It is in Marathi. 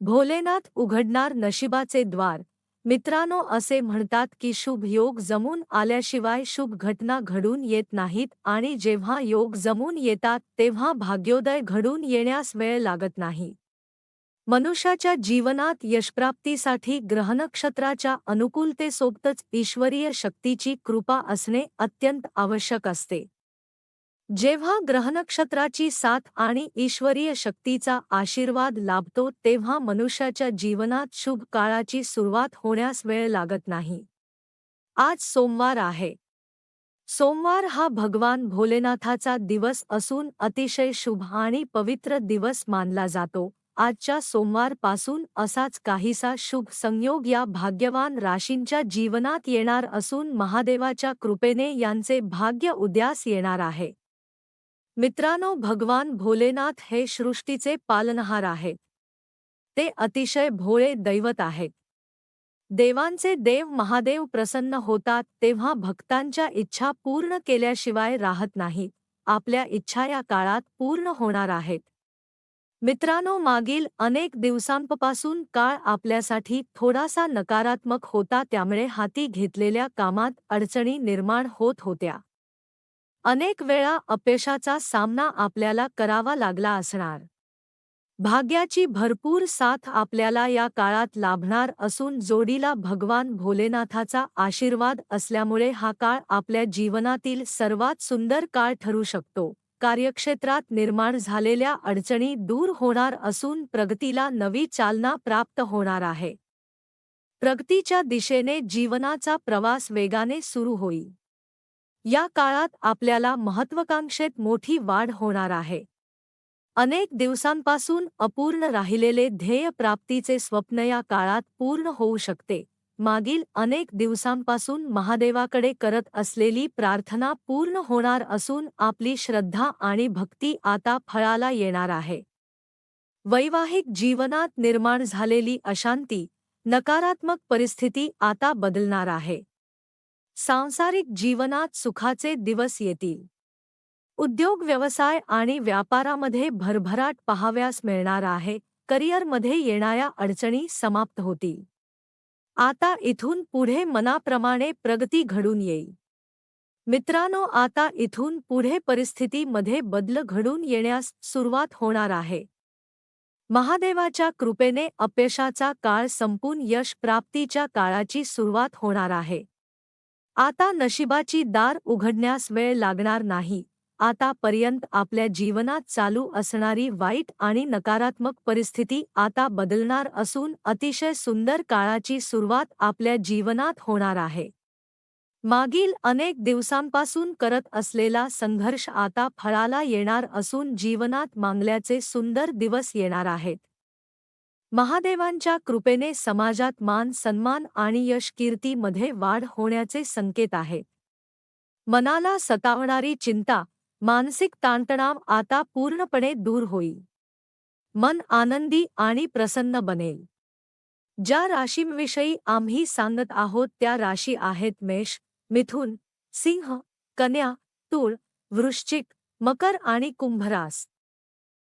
भोलेनाथ उघडणार नशिबाचे द्वार. मित्रांनो असे म्हणतात की शुभ योग जमून आल्याशिवाय शुभ घटना घडून येत नाहीत आणि जेव्हा योग जमून येतात तेव्हा भाग्योदय घडून येण्यास वेळ लागत नाही. मनुष्याच्या जीवनात यशप्राप्तीसाठी ग्रहनक्षत्राच्या अनुकूलतेसोबतच ईश्वरीय शक्तीची कृपा असणे अत्यंत आवश्यक असते. जेव्हा ग्रहनक्षत्राची साथ आणि ईश्वरीय शक्तीचा आशीर्वाद लाभतो तेव्हा मनुष्याच्या जीवनात शुभ काळाची सुरुवात होण्यास वेळ लागत नाही. आज सोमवार आहे. सोमवार हा भगवान भोलेनाथाचा दिवस असून अतिशय शुभ आणि पवित्र दिवस मानला जातो. आजच्या सोमवारपासून असाच काहीसा शुभ संयोग या भाग्यवान राशींच्या जीवनात येणार असून महादेवाच्या कृपेने यांचे भाग्य उद्यास येणार आहे. मित्रांनो भगवान भोलेनाथ हे सृष्टीचे पालनहार आहेत. ते अतिशय भोळे दैवत आहेत. देवांचे देव महादेव प्रसन्न होतात तेव्हा भक्तांच्या इच्छा पूर्ण केल्याशिवाय राहत नाहीत आपल्या इच्छा या काळात पूर्ण होणार आहेत. मित्रांनो मागील अनेक दिवसांपासून काळ आपल्यासाठी थोडासा नकारात्मक होता त्यामुळे हाती घेतलेल्या कामात अडचणी निर्माण होत होत्या. अनेक वेळा अपयशाचा सामना आपल्याला करावा लागला असणार. भाग्याची भरपूर साथ आपल्याला या काळात लाभणार असून जोडीला भगवान भोलेनाथाचा आशीर्वाद असल्यामुळे हा काळ आपल्या जीवनातील सर्वात सुंदर काळ ठरू शकतो. कार्यक्षेत्रात निर्माण झालेल्या अडचणी दूर होणार असून प्रगतीला नवी चालना प्राप्त होणार आहे. प्रगतीच्या दिशेने जीवनाचा प्रवास वेगाने सुरू होईल. या काळात आपल्याला महत्वाकांक्षेत मोठी वाढ होणार आहे. अनेक दिवसांपासून अपूर्ण राहिलेले ध्येय प्राप्तीचे स्वप्न या काळात पूर्ण होऊ शकते. मागील अनेक दिवसांपासून महादेवाकडे करत असलेली प्रार्थना पूर्ण होणार असून आपली श्रद्धा आणि भक्ती आता फळाला येणार आहे. वैवाहिक जीवनात निर्माण झालेली अशांती नकारात्मक परिस्थिती आता बदलणार आहे. सांसारिक जीवनात सुखाचे दिवस येतील. उद्योग व्यवसाय आणि व्यापारामध्ये भरभराट पहाव्यास मिळणार आहे. करिअरमध्ये येणाऱ्या अडचणी समाप्त होतील. आता इथून पुढे मनाप्रमाणे प्रगती घडून येईल. मित्रांनो, आता इथून पुढे परिस्थितीमध्ये बदल घडून येण्यास सुरुवात होणार आहे. महादेवाच्या कृपेने अपयशाचा काळ संपून यश प्राप्तीच्या काळाची सुरुवात होणार आहे. आता नशिबाची दार उघडण्यास वेळ लागणार नाही. आतापर्यंत आपल्या जीवनात चालू असणारी वाईट आणि नकारात्मक परिस्थिती आता बदलणार असून अतिशय सुंदर काळाची सुरुवात आपल्या जीवनात होणार आहे. मागील अनेक दिवसांपासून करत असलेला संघर्ष आता फळाला येणार असून जीवनात मांगल्याचे सुंदर दिवस येणार आहेत. महादेवांच्या कृपेने समाजात मान सन्मान आणि यश कीर्तीमध्ये वाढ होण्याचे संकेत आहेत मनाला सतावणारी चिंता मानसिक ताणतणाव आता पूर्णपणे दूर होईल. मन आनंदी आणि प्रसन्न बनेल. ज्या राशींविषयी आम्ही सांगत आहोत त्या राशी आहेत मेष मिथुन सिंह कन्या तूळ वृश्चिक मकर आणि कुंभरास.